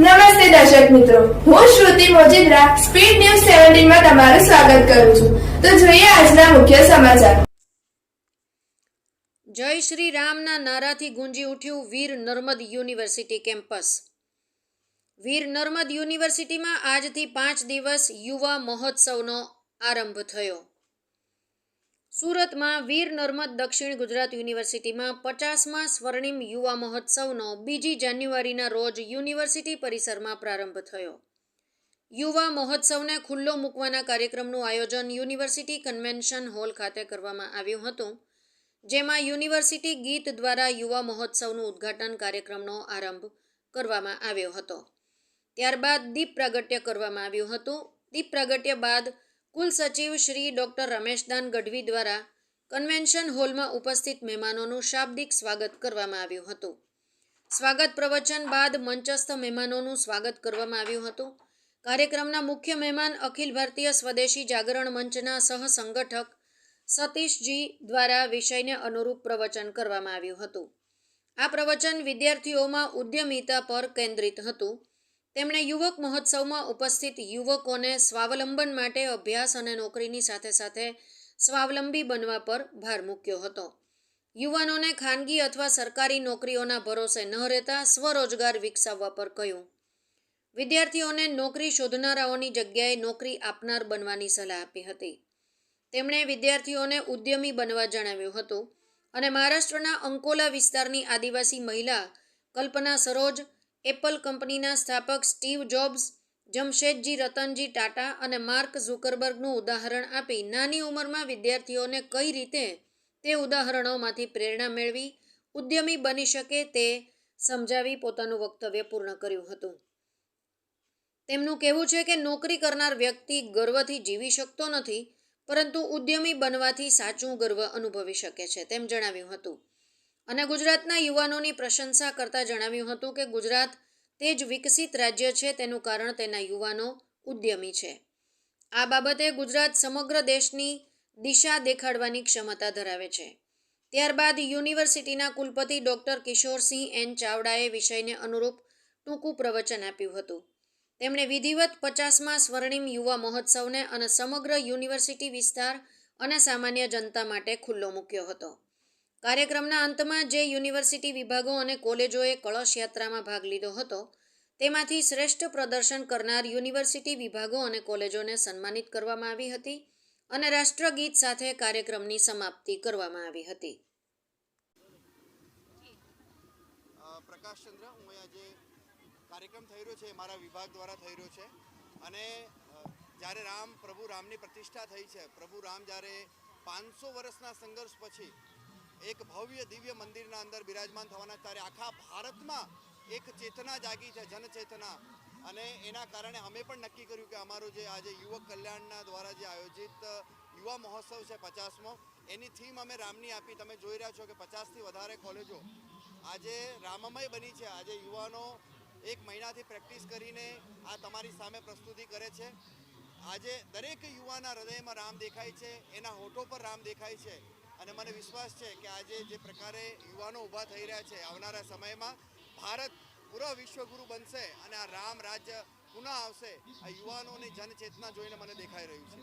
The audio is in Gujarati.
નમસ્તે દર્શક મિત્રો. હું શ્રુતિ મોજીદ્રા, સ્પીડ ન્યૂઝ સેવન્ટીનમાં તમારું સ્વાગત કરું છું. તો જોઈએ આજના મુખ્ય સમાચાર. જય શ્રી રામના નારાથી ગુંજી ઉઠ્યું વીર નર્મદ યુનિવર્સિટી કેમ્પસ. વીર નર્મદ યુનિવર્સિટીમાં આજથી પાંચ દિવસ યુવા મહોત્સવનો આરંભ થયો. સુરતમાં વીર નર્મદ દક્ષિણ ગુજરાત યુનિવર્સિટીમાં પચાસમાં સ્વર્ણિમ યુવા મહોત્સવનો બીજી જાન્યુઆરીના રોજ યુનિવર્સિટી પરિસરમાં પ્રારંભ થયો. યુવા મહોત્સવને ખુલ્લો મૂકવાના કાર્યક્રમનું આયોજન યુનિવર્સિટી કન્વેન્શન હોલ ખાતે કરવામાં આવ્યું હતું, જેમાં યુનિવર્સિટી ગીત દ્વારા યુવા મહોત્સવનું ઉદ્ઘાટન કાર્યક્રમનો આરંભ કરવામાં આવ્યો હતો. ત્યારબાદ દીપ પ્રાગટ્ય કરવામાં આવ્યું હતું. દીપ પ્રાગટ્ય બાદ કુલ સચિવ શ્રી ડોક્ટર રમેશદાન ગઢવી દ્વારા કન્વેન્શન હોલમાં ઉપસ્થિત મહેમાનોનું શાબ્દિક સ્વાગત કરવામાં આવ્યું હતું. સ્વાગત પ્રવચન બાદ મંચસ્થ મહેમાનોનું સ્વાગત કરવામાં આવ્યું હતું. કાર્યક્રમના મુખ્ય મહેમાન અખિલ ભારતીય સ્વદેશી જાગરણ મંચના સહસંગઠક સતીશજી દ્વારા વિષયને અનુરૂપ પ્રવચન કરવામાં આવ્યું હતું. આ પ્રવચન વિદ્યાર્થીઓમાં ઉદ્યમિતા પર કેન્દ્રિત હતું. તેમણે યુવક મહોત્સવમાં ઉપસ્થિત યુવકોને સ્વાવલંબન માટે અભ્યાસ અને નોકરીની સાથે સાથે સ્વાવલંબી બનવા પર ભાર મૂક્યો હતો. યુવાનોને ખાનગી અથવા સરકારી નોકરીઓના ભરોસે ન રહેતા સ્વરોજગાર વિકસાવવા પર કહ્યું. વિદ્યાર્થીઓને નોકરી શોધનારાઓની જગ્યાએ નોકરી આપનાર બનવાની સલાહ આપી હતી. તેમણે વિદ્યાર્થીઓને ઉદ્યમી બનવા જણાવ્યું હતું અને મહારાષ્ટ્રના અંકોલા વિસ્તારની આદિવાસી મહિલા કલ્પના સરોજ એપલ કંપનીના સ્થાપક સ્ટીવ જોબ્સ, જમશેદજી રતનજી ટાટા અને માર્ક ઝુકરબર્ગનું ઉદાહરણ આપી નાની ઉંમરમાં વિદ્યાર્થીઓને કઈ રીતે તે ઉદાહરણોમાંથી પ્રેરણા મેળવી, ઉદ્યમી બની શકે તે સમજાવી પોતાનું વક્તવ્ય પૂર્ણ કર્યું હતું. તેમનું કહેવું છે કે નોકરી કરનાર વ્યક્તિ ગર્વથી જીવી શકતો નથી, પરંતુ ઉદ્યમી બનવાથી સાચું ગર્વ અનુભવી શકે છે તેમ જણાવ્યું હતું. અને ગુજરાતના યુવાનોની પ્રશંસા કરતા જણાવ્યું હતું કે ગુજરાત તે જ વિકસિત રાજ્ય છે, તેનું કારણ તેના યુવાનો ઉદ્યમી છે. આ બાબતે ગુજરાત સમગ્ર દેશની દિશા દેખાડવાની ક્ષમતા ધરાવે છે. ત્યારબાદ યુનિવર્સિટીના કુલપતિ ડૉક્ટર કિશોરસિંહ એન ચાવડાએ વિષયને અનુરૂપ ટૂંકું પ્રવચન આપ્યું હતું. તેમણે વિધિવત પચાસમાં સ્વર્ણિમ યુવા મહોત્સવને અને સમગ્ર યુનિવર્સિટી વિસ્તાર અને સામાન્ય જનતા માટે ખુલ્લો મૂક્યો હતો. કાર્યક્રમના અંતમાં જે યુનિવર્સિટી વિભાગો અને કોલેજોએ કળશ યાત્રામાં ભાગ લીધો હતો, તેમાંથી શ્રેષ્ઠ પ્રદર્શન કરનાર યુનિવર્સિટી વિભાગો અને કોલેજોને સન્માનિત કરવામાં આવી હતી અને રાષ્ટ્રગીત સાથે કાર્યક્રમની સમાપ્તિ કરવામાં આવી હતી. પ્રકાશચંદ્ર હું આજે કાર્યક્રમ થઈ રહ્યો છે, મારા વિભાગ દ્વારા થઈ રહ્યો છે અને જ્યારે રામ પ્રભુ રામની પ્રતિષ્ઠા થઈ છે, પ્રભુ રામ જ્યારે પાંચસો વર્ષના સંઘર્ષ પછી એક ભવ્ય દિવ્ય મંદિરના અંદર બિરાજમાન થવાના ત્યારે આખા ભારતમાં એક ચેતના જાગી છે, જનચેતના. અને એના કારણે અમે પણ નક્કી કર્યું કે અમારું જે આજે યુવક કલ્યાણના દ્વારા જે આયોજિત યુવા મહોત્સવ છે પચાસમો, એની થીમ અમે રામની આપી. તમે જોઈ રહ્યા છો કે પચાસથી વધારે કોલેજો આજે રામમય બની છે. આજે યુવાનો એક મહિનાથી પ્રેક્ટિસ કરીને આ તમારી સામે પ્રસ્તુતિ કરે છે. આજે દરેક યુવાના હૃદયમાં રામ દેખાય છે, એના હોઠો પર રામ દેખાય છે. અને મને વિશ્વાસ છે કે આજે જે પ્રકારે યુવાનો ઊભા થઈ રહ્યા છે આવનારા સમયમાં ભારત પૂરો વિશ્વગુરુ બનશે અને આ રામ રાજ્ય પુનઃ આવશે. આ યુવાનોની જનચેતના જોઈને મને દેખાઈ રહ્યું છે.